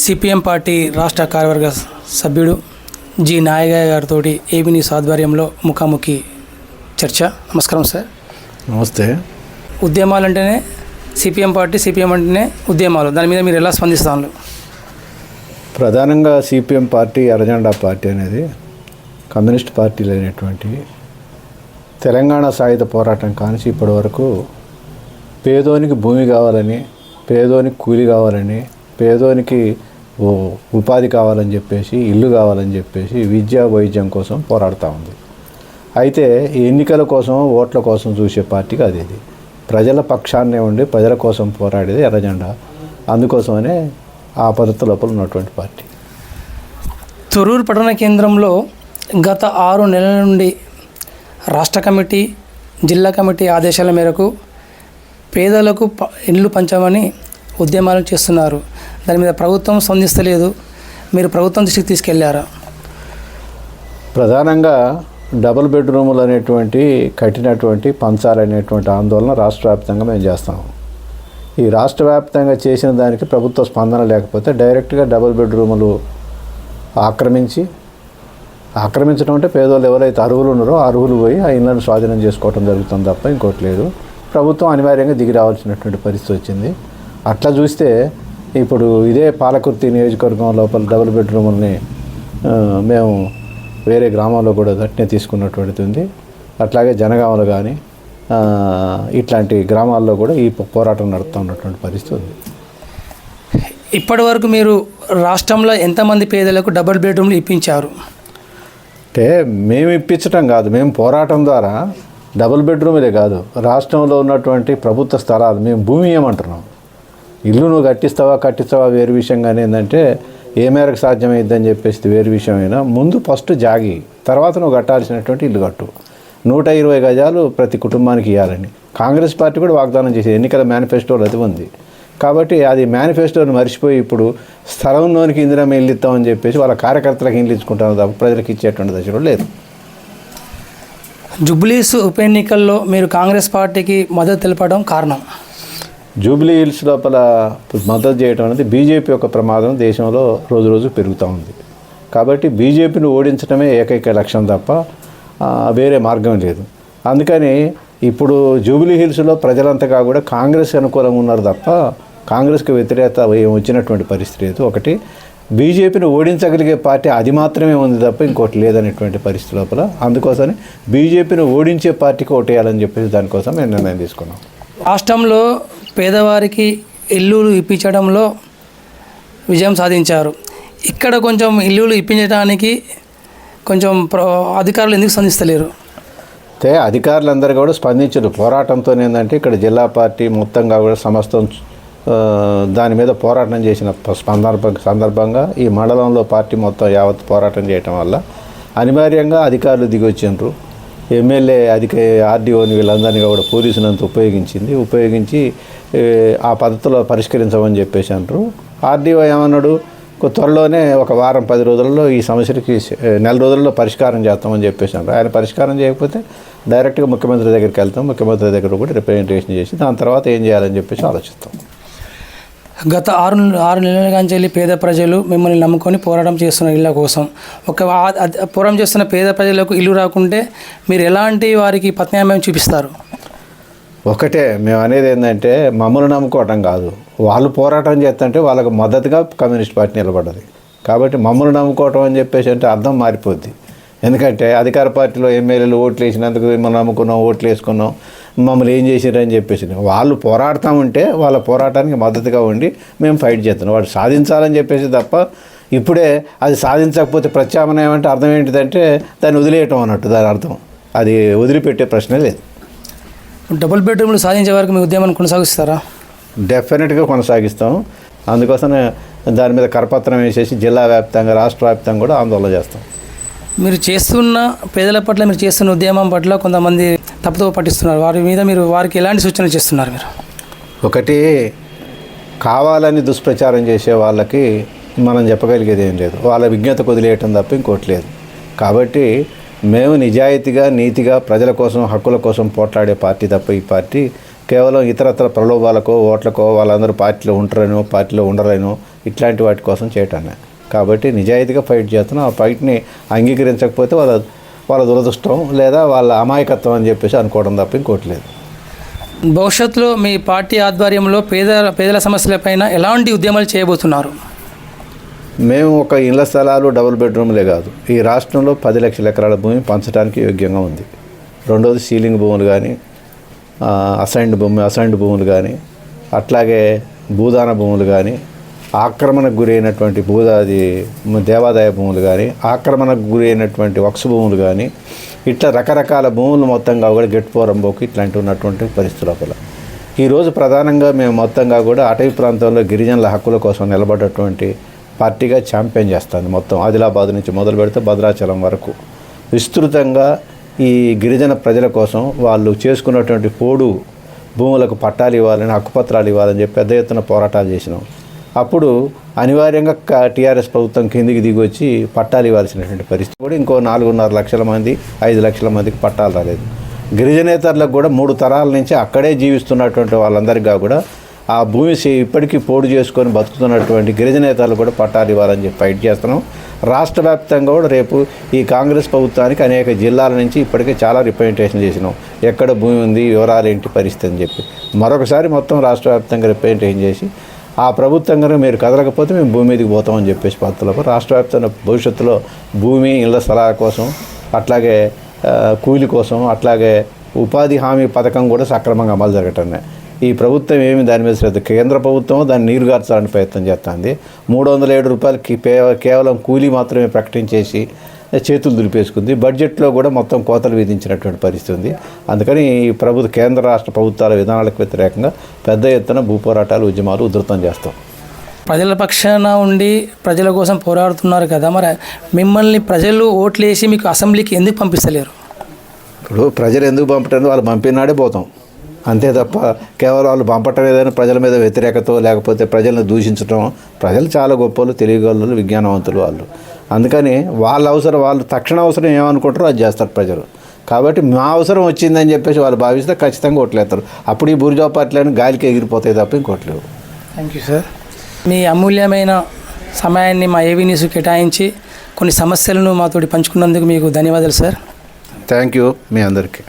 CPM party రాష్ట్ర కార్యవర్గ సభ్యుడు జి నాయగ గారితో ఏబీ న్యూస్ ఆధ్వర్యంలో ముఖాముఖి చర్చ. నమస్కారం సార్. నమస్తే. ఉద్యమాలు అంటేనే సిపిఎం పార్టీ సిపిఎం అంటేనే ఉద్యమాలు. దాని మీద మీరు ఎలా స్పందిస్తాను ప్రధానంగా సిపిఎం పార్టీ ఎర్రజెండా పార్టీ అనేది కమ్యూనిస్ట్ పార్టీలు అనేటువంటి తెలంగాణ సాయుధ పోరాటం కానిసి ఇప్పటి వరకు పేదోనికి భూమి కావాలని పేదోనికి కూలి కావాలని పేదోనికి ఓ ఉపాధి కావాలని చెప్పేసి ఇల్లు కావాలని చెప్పేసి విద్యా వైద్యం కోసం పోరాడుతూ ఉంది. అయితే ఈ ఎన్నికల కోసం ఓట్ల కోసం చూసే పార్టీకి అది ఇది. ప్రజల పక్షాన్నే ఉండి ప్రజల కోసం పోరాడేది ఎర్రజెండా. అందుకోసమనే ఆ పద్ధతి లోపల ఉన్నటువంటి పార్టీ. తొరూరు పట్టణ కేంద్రంలో గత ఆరు నెలల నుండి రాష్ట్ర కమిటీ జిల్లా కమిటీ ఆదేశాల మేరకు పేదలకు ప- ఇల్లు పంచమని ఉద్యమాలు చేస్తున్నారు. దాని మీద ప్రభుత్వం స్పందిస్తలేదు. మీరు ప్రభుత్వం దృష్టికి తీసుకెళ్ళారా? ప్రధానంగా డబుల్ బెడ్రూములు అనేటువంటి కట్టినటువంటి పంచాలనేటువంటి ఆందోళన రాష్ట్ర వ్యాప్తంగా మేము చేస్తాము ఈ రాష్ట్ర వ్యాప్తంగా చేసిన దానికి ప్రభుత్వ స్పందన లేకపోతే డైరెక్ట్గా డబుల్ బెడ్రూములు ఆక్రమించి ఆక్రమించడం అంటే పేదోళ్ళు ఎవరైతే అర్హులు ఉన్నారో అర్హులు పోయి ఆ ఇళ్ళను స్వాధీనం చేసుకోవడం జరుగుతుంది తప్ప ఇంకోటి లేదు. ప్రభుత్వం అనివార్యంగా దిగి రావాల్సినటువంటి పరిస్థితి వచ్చింది. అట్లా చూస్తే ఇప్పుడు ఇదే పాలకుర్తి నియోజకవర్గం లోపల డబుల్ బెడ్రూముల్ని ఆ, మేము వేరే గ్రామాల్లో కూడా అట్నే తీసుకున్నటువంటిది ఉంది. అట్లాగే జనగామలో కానీ ఇట్లాంటి గ్రామాల్లో కూడా ఈ పోరాటం నడుపుతూ ఉన్నటువంటి పరిస్థితి ఉంది. ఇప్పటి వరకు మీరు రాష్ట్రంలో ఎంతమంది పేదలకు డబుల్ బెడ్రూమ్లు ఇప్పించారు? అంటే మేము ఇప్పించటం కాదు మేము పోరాటం ద్వారా డబుల్ బెడ్రూమ్లే కాదు రాష్ట్రంలో ఉన్నటువంటి ప్రభుత్వ స్థలాలు మేము భూమి ఏమంటున్నాం ఇల్లు నువ్వు కట్టిస్తావా కట్టిస్తావా వేరు విషయం కానీ ఏంటంటే ఏ మేరకు సాధ్యమైద్దని చెప్పేసి వేరు విషయం అయినా ముందు ఫస్ట్ జాగి తర్వాత నువ్వు కట్టాల్సినటువంటి ఇల్లు కట్టు. నూట ఇరవై గజాలు ప్రతి కుటుంబానికి ఇవ్వాలని కాంగ్రెస్ పార్టీ కూడా వాగ్దానం చేసింది ఎన్నికల మేనిఫెస్టోలో అది ఉంది. కాబట్టి అది మేనిఫెస్టోని మర్చిపోయి ఇప్పుడు స్థలంలోనికి ఇందిరా ఇల్లు ఇస్తామని చెప్పేసి వాళ్ళ కార్యకర్తలకు ఇల్లు ఇచ్చుకుంటారు తప్ప ప్రజలకు ఇచ్చేటువంటి దశలో లేదు. జుబ్లీస్ ఉప ఎన్నికల్లో మీరు కాంగ్రెస్ పార్టీకి మద్దతు తెలపడం కారణం? జూబ్లీ హిల్స్ లోపల మద్దతు చేయడం అనేది బీజేపీ యొక్క ప్రమాదం దేశంలో రోజు రోజు పెరుగుతూ ఉంది. కాబట్టి బీజేపీని ఓడించడమే ఏకైక లక్ష్యం తప్ప వేరే మార్గం లేదు. అందుకని ఇప్పుడు జూబ్లీ హిల్స్లో ప్రజలంతగా కూడా కాంగ్రెస్ అనుకూలంగా ఉన్నారు తప్ప కాంగ్రెస్కి వ్యతిరేకత వచ్చినటువంటి పరిస్థితి లేదు. ఒకటి బీజేపీని ఓడించగలిగే పార్టీ అది మాత్రమే ఉంది తప్ప ఇంకోటి లేదనేటువంటి పరిస్థితి లోపల. అందుకోసమే బీజేపీని ఓడించే పార్టీకి ఓటేయాలని చెప్పేసి దానికోసం మేము నిర్ణయం తీసుకున్నాం. రాష్ట్రంలో పేదవారికి ఇల్లులు ఇప్పించడంలో విజయం సాధించారు. ఇక్కడ కొంచెం ఇల్లులు ఇప్పించడానికి కొంచెం ప్ర- అధికారులు ఎందుకు స్పందిస్తలేరు? అయితే అధికారులందరూ కూడా స్పందించారు. పోరాటంతో ఏంటంటే ఇక్కడ జిల్లా పార్టీ మొత్తంగా కూడా సమస్తం దాని మీద పోరాటం చేసిన సందర్భ సందర్భంగా ఈ మండలంలో పార్టీ మొత్తం యావత్ పోరాటం చేయటం వల్ల అనివార్యంగా అధికారులు దిగొచ్చిండ్రు. ఎమ్మెల్యే అధిక ఆర్డీఓని వీళ్ళందరినీ కూడా పోలీసునంత ఉపయోగించింది. ఉపయోగించి ఆ పద్ధతిలో పరిష్కరించమని చెప్పేసి అంటారు. ఆర్డీఓ ఏమన్నాడు? త్వరలోనే ఒక వారం పది రోజుల్లో ఈ సమస్యకి నెల రోజుల్లో పరిష్కారం చేస్తామని చెప్పేసి అంటారు. ఆయన పరిష్కారం చేయకపోతే డైరెక్ట్గా ముఖ్యమంత్రి దగ్గరికి వెళ్తాం. ముఖ్యమంత్రి దగ్గర కూడా రిప్రజెంటేషన్ చేసి దాని తర్వాత ఏం చేయాలని చెప్పేసి ఆలోచిస్తాం. గత ఆరు ఆరు నెలల నుంచి వెళ్ళి పేద ప్రజలు మిమ్మల్ని నమ్ముకొని పోరాటం చేస్తున్న ఇళ్ళ కోసం. ఒక పోరాటం చేస్తున్న పేద ప్రజలకు ఇల్లు రాకుంటే మీరు ఎలాంటి వారికి ప్రత్యామ్నాయం చూపిస్తారు? ఒకటే మేము అనేది ఏంటంటే మమ్మల్ని నమ్ముకోవటం కాదు. వాళ్ళు పోరాటం చేస్తుంటే వాళ్ళకు మద్దతుగా కమ్యూనిస్ట్ పార్టీ నిలబడ్డది. కాబట్టి మమ్మల్ని నమ్ముకోవటం అని చెప్పేసి అంటే అర్థం మారిపోద్ది. ఎందుకంటే అధికార పార్టీలో ఎమ్మెల్యేలు ఓట్లు వేసినందుకు మిమ్మల్ని నమ్ముకున్నాం ఓట్లు వేసుకున్నాం మమ్మల్ని ఏం చేసిరని చెప్పేసి వాళ్ళు పోరాడుతూ ఉంటే వాళ్ళ పోరాటానికి మద్దతుగా ఉండి మేము ఫైట్ చేస్తున్నాం. వాడు సాధించాలని చెప్పేసి తప్ప ఇప్పుడే అది సాధించకపోతే ప్రత్యామ్నాయం అంటే అర్థం ఏంటిదంటే దాన్ని వదిలేయటం అన్నట్టు దాని అర్థం. అది వదిలిపెట్టే ప్రశ్నే లేదు. డబుల్ బెడ్రూమ్లు సాధించే వరకు మీ ఉద్యమాన్ని కొనసాగిస్తారా? డెఫినెట్గా కొనసాగిస్తాం. అందుకోసమే దాని మీద కరపత్రం వేసేసి జిల్లా వ్యాప్తంగా రాష్ట్ర వ్యాప్తంగా కూడా ఆందోళన చేస్తాం. మీరు చేస్తున్న పేదల పట్ల మీరు చేస్తున్న ఉద్యమం పట్ల కొంతమంది తప్పుతో పట్టిస్తున్నారు. వారి మీద మీరు వారికి ఎలాంటి సూచనలు చేస్తున్నారు మీరు? ఒకటి కావాలని దుష్ప్రచారం చేసే వాళ్ళకి మనం చెప్పగలిగేది ఏం లేదు. వాళ్ళ విజ్ఞత వదిలేయటం తప్ప ఇంకోటి లేదు. కాబట్టి మేము నిజాయితీగా నీతిగా ప్రజల కోసం హక్కుల కోసం పోట్లాడే పార్టీ తప్ప ఈ పార్టీ కేవలం ఇతరత్ర ప్రలోభాలకో ఓట్లకో వాళ్ళందరూ పార్టీలో ఉంటారనో పార్టీలో ఉండరనో ఇట్లాంటి వాటి కోసం చేయటమే కాబట్టి నిజాయితీగా ఫైట్ చేస్తున్నాం ఆ ఫైట్ని అంగీకరించకపోతే వాళ్ళ వాళ్ళ దురదృష్టం లేదా వాళ్ళ అమాయకత్వం అని చెప్పేసి అనుకోవడం తప్ప ఇంకోటి లేదు. భవిష్యత్తులో మీ పార్టీ ఆధ్వర్యంలో పేద పేదల సమస్యలపైన ఎలాంటి ఉద్యమాలు చేయబోతున్నారు? మేము ఒక ఇళ్ళ స్థలాలు డబుల్ బెడ్రూమ్లే కాదు. ఈ రాష్ట్రంలో పది లక్షల ఎకరాల భూమి పంచడానికి యోగ్యంగా ఉంది. రెండోది సీలింగ్ భూములు కానీ అసైన్డ్ భూమి అసైన్డ్ భూములు కానీ అట్లాగే భూదాన భూములు కానీ ఆక్రమణకు గురైనటువంటి భూదాది దేవాదాయ భూములు కానీ ఆక్రమణకు గురైనటువంటి వక్ష భూములు కానీ ఇట్లా రకరకాల భూములు మొత్తంగా కూడా గెట్టుపోరంబోకి ఇట్లాంటి ఉన్నటువంటి పరిస్థితుల ఈరోజు ప్రధానంగా మేము మొత్తంగా కూడా అటవీ ప్రాంతంలో గిరిజనుల హక్కుల కోసం నిలబడేటువంటి పార్టీగా ఛాంపియన్ చేస్తుంది మొత్తం. ఆదిలాబాద్ నుంచి మొదలు పెడితే భద్రాచలం వరకు. విస్తృతంగా ఈ గిరిజన ప్రజల కోసం వాళ్ళు చేసుకున్నటువంటి పోడు భూములకు పట్టాలు ఇవ్వాలని హక్కుపత్రాలు ఇవ్వాలని చెప్పి పెద్ద ఎత్తున పోరాటాలు చేసినాం. అప్పుడు అనివార్యంగా టీఆర్ఎస్ ప్రభుత్వం కిందికి దిగొచ్చి పట్టాలు ఇవ్వాల్సినటువంటి పరిస్థితి కూడా ఇంకో నాలుగున్నర లక్షల మంది ఐదు లక్షల మందికి పట్టాలు రాలేదు. గిరిజనేతరులకు కూడా మూడు తరాల నుంచి అక్కడే జీవిస్తున్నటువంటి వాళ్ళందరికీ కూడా ఆ భూమి ఇప్పటికీ పోడు చేసుకొని బతుకుతున్నటువంటి గిరిజనేతలు కూడా పట్టాలు ఇవ్వాలని చెప్పి ఫైట్ చేస్తున్నాం. రాష్ట్ర వ్యాప్తంగా కూడా రేపు ఈ కాంగ్రెస్ ప్రభుత్వానికి అనేక జిల్లాల నుంచి ఇప్పటికే చాలా రిప్రజెంటేషన్ చేసినాం. ఎక్కడ భూమి ఉంది వివరాలు ఏంటి పరిస్థితి అని చెప్పి. మరొకసారి మొత్తం రాష్ట్ర వ్యాప్తంగా రిప్రజెంటేషన్ చేసి ఆ ప్రభుత్వం కనుక మీరు కదలకపోతే మేము భూమి మీదకి పోతామని చెప్పేసి పద్ధతులకు రాష్ట్ర వ్యాప్తంగా భవిష్యత్తులో భూమి ఇళ్ళ స్థలాల కోసం అట్లాగే కూలి కోసం అట్లాగే ఉపాధి హామీ పథకం కూడా సక్రమంగా అమలు జరగటమే. ఈ ప్రభుత్వం ఏమి దాని మీద శ్రద్ధ కేంద్ర ప్రభుత్వం దాన్ని నీరుగార్చాలని ప్రయత్నం చేస్తుంది. మూడు వందల ఏడు రూపాయలకి కేవలం కూలీ మాత్రమే ప్రకటించేసి చేతులు దులిపేసుకుంది. బడ్జెట్లో కూడా మొత్తం కోతలు విధించినటువంటి పరిస్థితి ఉంది. అందుకని ఈ ప్రభుత్వ కేంద్ర రాష్ట్ర ప్రభుత్వాల విధానాలకు వ్యతిరేకంగా పెద్ద ఎత్తున భూ పోరాటాలు ఉద్యమాలు ఉధృతం చేస్తాం. ప్రజల పక్షాన ఉండి ప్రజల కోసం పోరాడుతున్నారు కదా మరి మిమ్మల్ని ప్రజలు ఓట్లేసి మీకు అసెంబ్లీకి ఎందుకు పంపిస్తలేరు? ఇప్పుడు ప్రజలు ఎందుకు పంపటం వాళ్ళు పంపినాడే పోతాం. అంతే తప్ప కేవలం వాళ్ళు పంపటం ఏదైనా ప్రజల మీద వ్యతిరేకత లేకపోతే ప్రజలను దూషించడం ప్రజలు చాలా గొప్పలు తెలియగలరు విజ్ఞానవంతులు వాళ్ళు. అందుకని వాళ్ళ అవసరం వాళ్ళు తక్షణ అవసరం ఏమనుకుంటారో అది చేస్తారు ప్రజలు. కాబట్టి మా అవసరం వచ్చిందని చెప్పేసి వాళ్ళు భావిస్తే ఖచ్చితంగా ఓట్లేస్తారు. అప్పుడు ఈ బుర్జా పార్టీలను గాలికి ఎగిరిపోతాయి తప్ప ఇంకోట్లేవు థ్యాంక్ యూ సార్ మీ అమూల్యమైన సమయాన్ని మా ఏవీ న్యూస్ కేటాయించి కొన్ని సమస్యలను మాతోటి పంచుకున్నందుకు మీకు ధన్యవాదాలు సార్ థ్యాంక్ యూ మీ అందరికీ.